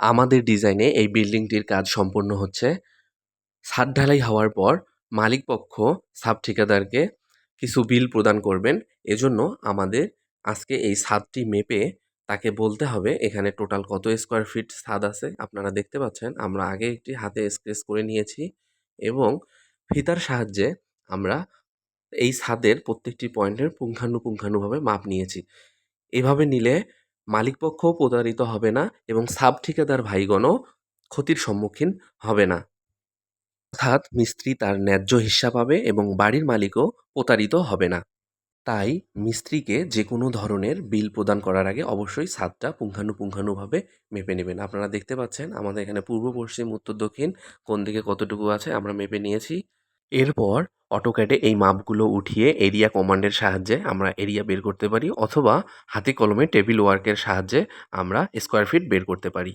আমাদের ডিজাইনে এই বিল্ডিংটির কাজ সম্পন্ন হচ্ছে। ছাদ ঢালাই হওয়ার পর মালিকপক্ষ সাব ঠিকাদারকে কিছু বিল প্রদান করবেন। এজন্য আমাদের আজকে এই ছাদটি মেপে তাকে বলতে হবে, এখানে টোটাল কত স্কোয়ার ফিট ছাদ আছে। আপনারা দেখতে পাচ্ছেন, আমরা আগে একটি হাতে স্কেচ করে নিয়েছি এবং ফিতার সাহায্যে আমরা এই ছাদের প্রত্যেকটি পয়েন্টের পুঙ্খানুপুঙ্খানুভাবে মাপ নিয়েছি। এভাবে নিলে মালিকপক্ষও প্রতারিত হবে না এবং সাব ঠিকাদার ভাইগণও ক্ষতির সম্মুখীন হবে না। অর্থাৎ মিস্ত্রি তার ন্যায্য হিস্যা পাবে এবং বাড়ির মালিকও প্রতারিত হবে না। তাই মিস্ত্রিকে যে কোনো ধরনের বিল প্রদান করার আগে অবশ্যই ছাদটা পুঙ্খানুপুঙ্খানুভাবে মেপে নেবেন। আপনারা দেখতে পাচ্ছেন আমাদের এখানে পূর্ব, পশ্চিম, উত্তর, দক্ষিণ কোন দিকে কতটুকু আছে আমরা মেপে নিয়েছি। এরপর অটোক্যাডে এই মাপগুলো উঠিয়ে এরিয়া কমান্ডের সাহায্যে আমরা এরিয়া বের করতে পারি, অথবা হাতে কলমে টেবিল ওয়ার্কের সাহায্যে আমরা স্কোয়ার ফিট বের করতে পারি।